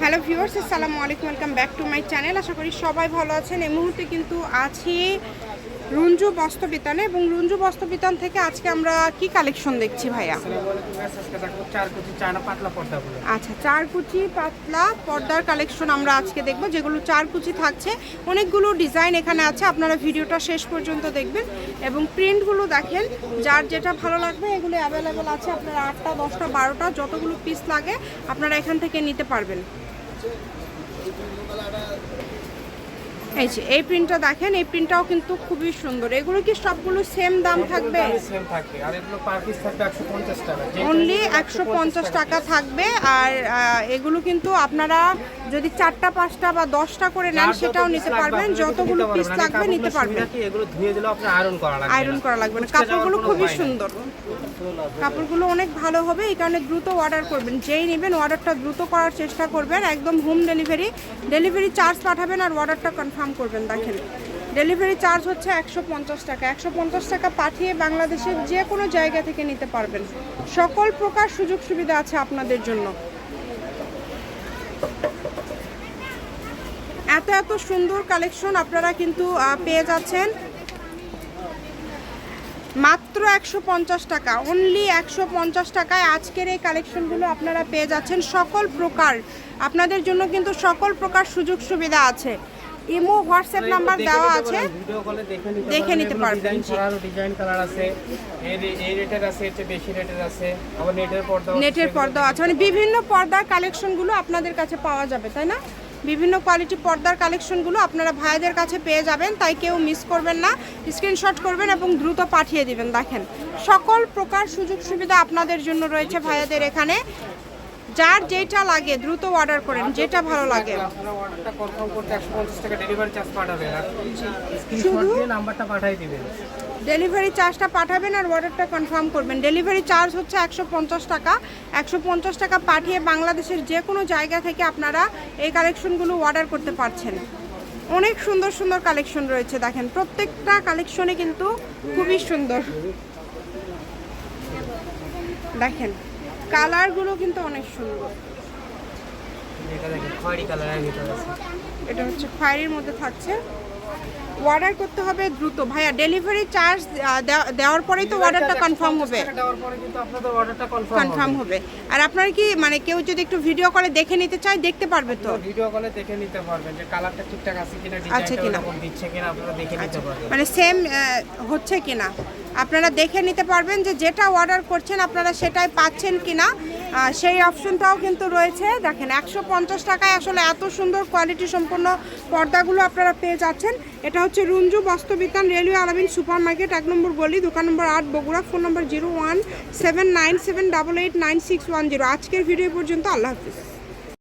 Hello viewers, আসসালামু আলাইকুম, welcome back to my channel. আশা করি সবাই ভালো আছেন। এই মুহূর্তে কিন্তু আছি রঞ্জু বস্ত্রবিতানে এবং রঞ্জু বস্ত্রবিতান থেকে আজকে আমরা কি কালেকশন দেখছি ভাইয়া? আচ্ছা চার কুচি পাতলা পর্দার কালেকশন আমরা আজকে দেখব, যেগুলো চার কুচি থাকছে। অনেকগুলো ডিজাইন এখানে আছে, আপনারা ভিডিওটা শেষ পর্যন্ত দেখবেন। এবং প্রিন্টগুলো দেখেন, যার যেটা ভালো লাগবে, এগুলো অ্যাভেলেবেল আছে। আপনারা আটটা, দশটা, বারোটা, যতগুলো পিস লাগে, আপনারা এখান থেকে নিতে পারবেন। છે এই যে এই প্রিন্টটা দেখেন এই প্রিন্টটাও কিন্তু খুবই সুন্দর। এগুলো কি সবগুলো সেম দাম থাকবে? সেম থাকবে। আর এগুলো পার পিস থাকবে একশো পঞ্চাশ টাকা। অনলি একশো পঞ্চাশ টাকা। থাকবে। আর এগুলো কিন্তু আপনারা যদি চারটা পাঁচটা বা দশটা করে নেন সেটাও নিতে পারবেন। যতগুলো পিস পারবেন। লাগবে নিতে পারবেন। এগুলো ধুয়ে দিলেও আপনার আয়রন করা লাগবে আয়রন। করা লাগবে না। কাপড়গুলো খুবই সুন্দর। কাপড়গুলো অনেক ভালো হবে। এই কারণে দ্রুত অর্ডার করবেন। যেই নেবেন অর্ডারটা দ্রুত করার চেষ্টা করবেন। একদম হোম ডেলিভারি ডেলিভারি চার্জ পাঠাবেন আর অর্ডারটা কনফার্ম করবেন, দেখেন। ডেলিভারি চার্জ হচ্ছে একশো পঞ্চাশ টাকা। একশো পঞ্চাশ টাকা পাঠিয়ে বাংলাদেশের যে কোনো জায়গা থেকে নিতে পারবেন। সকল প্রকার সুযোগ সুবিধা আছে আপনাদের জন্য। এত এত সুন্দর কালেকশন আপনারা কিন্তু পেয়ে যাচ্ছেন। মাত্র একশো পঞ্চাশ টাকা অনলি একশো পঞ্চাশ টাকায় আজকের এই কালেকশনগুলো আপনারা পেয়ে যাচ্ছেন। সকল প্রকার, আপনাদের জন্য কিন্তু সকল প্রকার সুযোগ সুবিধা আছে। ইমো হোয়াটসঅ্যাপ নাম্বার দেওয়া আছে। দেখে নিতে পারবেন, ডিজাইন কালার আছে এই রেটের আছে এর বেশি রেটের আছে। আবার নেটের পর্দা নেটের পর্দা আছে। মানে বিভিন্ন পর্দার কালেকশনগুলো আপনাদের কাছে পাওয়া যাবে তাই না? বিভিন্ন কোয়ালিটি পর্দার কালেকশনগুলো আপনারা ভাইদের কাছে পেয়ে যাবেন তাই কেউ মিস করবেন না। স্ক্রিনশট করবেন এবং দ্রুত পাঠিয়ে দিবেন দেখেন। সকল প্রকার সুযোগ সুবিধা আপনাদের জন্য রয়েছে ভাইয়াদের এখানে। যার যেটা লাগে দ্রুত অর্ডার করেন যেটা ভালো লাগে। ডেলিভারি চার্জটা পাঠাবেন আর অর্ডারটা কনফার্ম করবেন। ডেলিভারি চার্জ হচ্ছে একশো পঞ্চাশ টাকা। একশো পঞ্চাশ টাকা পাঠিয়ে বাংলাদেশের যে কোনো জায়গা থেকে আপনারা এই কালেকশনগুলো অর্ডার করতে পারছেন। অনেক সুন্দর সুন্দর কালেকশন রয়েছে দেখেন। প্রত্যেকটা কালেকশনে কিন্তু খুবই সুন্দর। দেখেন কালারগুলো কিন্তু অনেক সুন্দর। এটা হচ্ছে খয়েরির মধ্যে থাকছে। অর্ডার করতে হবে দ্রুত। ভাইয়া ডেলিভারি চার্জ দেওয়ার পরেই তো অর্ডারটা কনফার্ম হবে। কনফার্ম হবে। আর আপনার কি মানে কেউ যদি একটু ভিডিও কলে দেখে নিতে চায় দেখতে পারবে তো? ভিডিও কলে দেখে নিতে পারবেন যে কালারটা ঠিকঠাক আছে কিনা আছে কিনা। দিচ্ছে কিনা আপনারা দেখে নিতে পারবেন। মানে সেম হচ্ছে কিনা? আপনারা দেখে নিতে পারবেন যে যেটা অর্ডার করছেন আপনারা সেটাই পাচ্ছেন কিনা? সেই অপশনটাও কিন্তু রয়েছে। দেখেন, একশো পঞ্চাশ টাকায় আসলে এত সুন্দর কোয়ালিটি সম্পন্ন পর্দাগুলো আপনারা পেয়ে যাচ্ছেন। এটা হচ্ছে Runju Bastrabitan railway Alamin super market এক নম্বর গলি, দোকান নম্বর আট, বগুড়া, ফোন নম্বর zero one seven nine seven double eight nine six one zero. আজকের ভিডিও পর্যন্ত আল্লাহ হাফিজ।